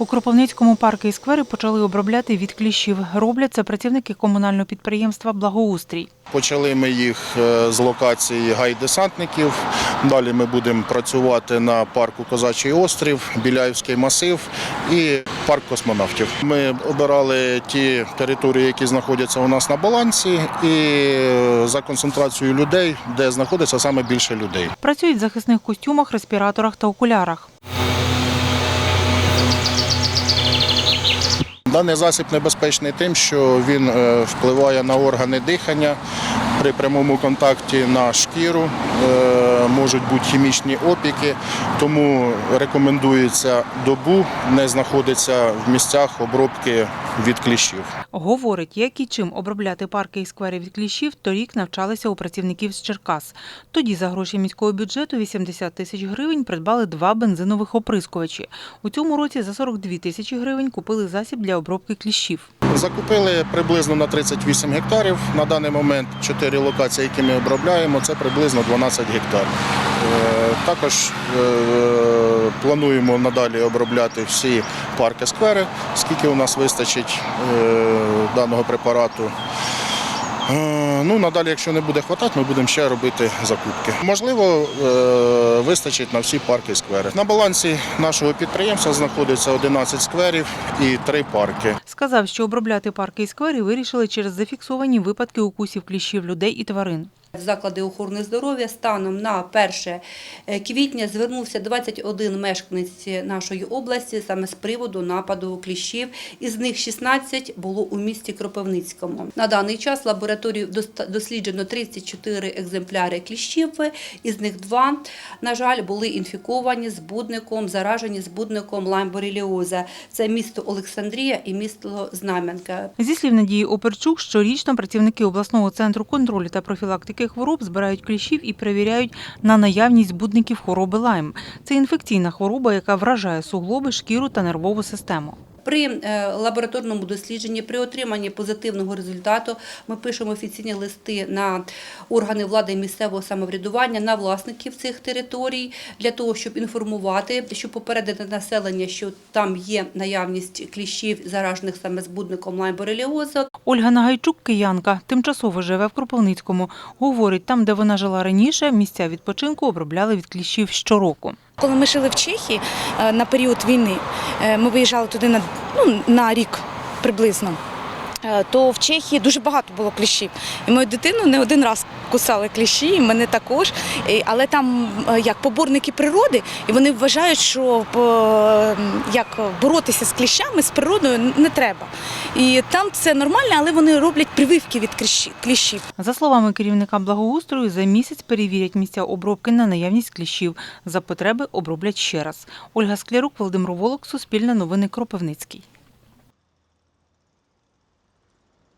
У Кропивницькому парки і сквери почали обробляти від кліщів. Роблять це працівники комунального підприємства Благоустрій. Почали ми їх е, з локації гайдесантників. Далі ми будемо працювати на парку Козачий острів, Біляївський масив і парк космонавтів. Ми обирали ті території, які знаходяться у нас на балансі, і е, за концентрацією людей, де знаходиться саме більше людей. Працюють в захисних костюмах, респіраторах та окулярах. Даний засіб небезпечний тим, що він е, впливає на органи дихання при прямому контакті на шкіру, е, можуть бути хімічні опіки, тому рекомендується добу не знаходитися в місцях обробки від кліщів. Говорить, як і чим обробляти парки і сквери від кліщів, торік навчалися у працівників з Черкас. Тоді за гроші міського бюджету 80 тисяч гривень придбали два бензинових оприскувачі. У цьому році за 42 тисячі гривень купили засіб для обробки кліщів. Закупили приблизно на 38 гектарів. На даний момент чотири локації, які ми обробляємо, це приблизно 12 гектарів. Е, Також е, плануємо надалі обробляти всі парки сквери, скільки у нас вистачить е, даного препарату. Е, Ну, надалі, якщо не буде хватати, ми будемо ще робити закупки. Можливо, е, вистачить на всі парки і сквери. На балансі нашого підприємства знаходиться 11 скверів і 3 парки. Сказав, що обробляти парки і сквери вирішили через зафіксовані випадки укусів кліщів людей і тварин. Заклади охорони здоров'я станом на 1 квітня звернувся 21 мешканець нашої області саме з приводу нападу кліщів. Із них 16 було у місті Кропивницькому. На даний час лабораторію досліджено 34 екземпляри кліщів, із них два, на жаль, були інфіковані збудником, заражені збудником лаймбореліоза. Це місто Олександрія і місто Знам'янка. Зі слів Надії Оперчук, щорічно працівники обласного центру контролю та профілактики хвороб збирають кліщів і перевіряють на наявність будників хвороби Лайм. Це інфекційна хвороба, яка вражає суглоби, шкіру та нервову систему. При е, лабораторному дослідженні, при отриманні позитивного результату, ми пишемо офіційні листи на органи влади місцевого самоврядування, на власників цих територій, для того, щоб інформувати, щоб попередити населення, що там є наявність кліщів, заражених саме збудником лаймбореліозу. Ольга Нагайчук, киянка, тимчасово живе в Кропивницькому. Говорить, там, де вона жила раніше, місця відпочинку обробляли від кліщів щороку. Коли ми жили в Чехії е, на період війни, е, ми виїжджали туди на, ну, на рік приблизно. е, То в Чехії дуже багато було кліщів. І мою дитину не один раз кусали кліщі, і мене також. Але там е, як поборники природи, і вони вважають, що е, як боротися з кліщами, з природою не треба. І там це нормально, але вони роблять прививки від кліщів. За словами керівника благоустрою, за місяць перевірять місця обробки на наявність кліщів. За потреби оброблять ще раз. Ольга Склярук, Володимир Волок, Суспільне новини Кропивницький.